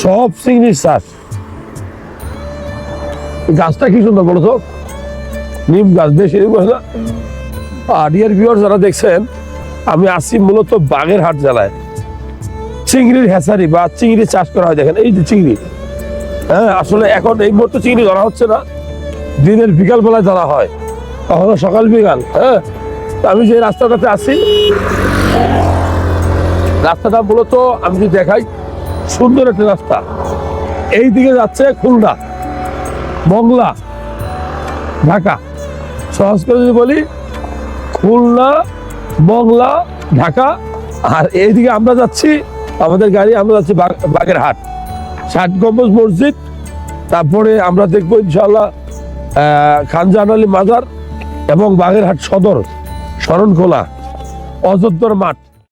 সব চিংড়ির চাষ। গাছটা কি সুন্দর বলো তো? নিম গাছ বেশ না? আর যারা দেখছেন, আমি আসি মূলত বাগেরহাট জেলায়। চিংড়ির হেসারি বা চিংড়ি চাষ করা হয়, দেখেন, এই যে চিংড়ি। হ্যাঁ আসলে এখন এই মুহূর্তে চিংড়ি ধরা হচ্ছে না। দিনের বিকাল বেলায় ধরা হয়। কখনো সকাল বিকাল হ্যাঁ। আমি যে রাস্তাটাতে আছি, রাস্তাটা মূলত আমি যদি দেখাই সুন্দর একটা রাস্তা। এই দিকে যাচ্ছে খুলনা, মংলা, ঢাকা। সহজ করে যদি বলি, খুলনা, মংলা, ঢাকা, আর এইদিকে আমরা যাচ্ছি, আমাদের গাড়ি, আমরা যাচ্ছি বাগ- বাগেরহাট। ষাট গম্বুজ মসজিদ, তারপরে আমরা দেখব ইনশাল্লাহ খানজাহান আলী মাজার এবং বাগেরহাট সদর, শরণখোলা, অযোধ্যার মাঠ।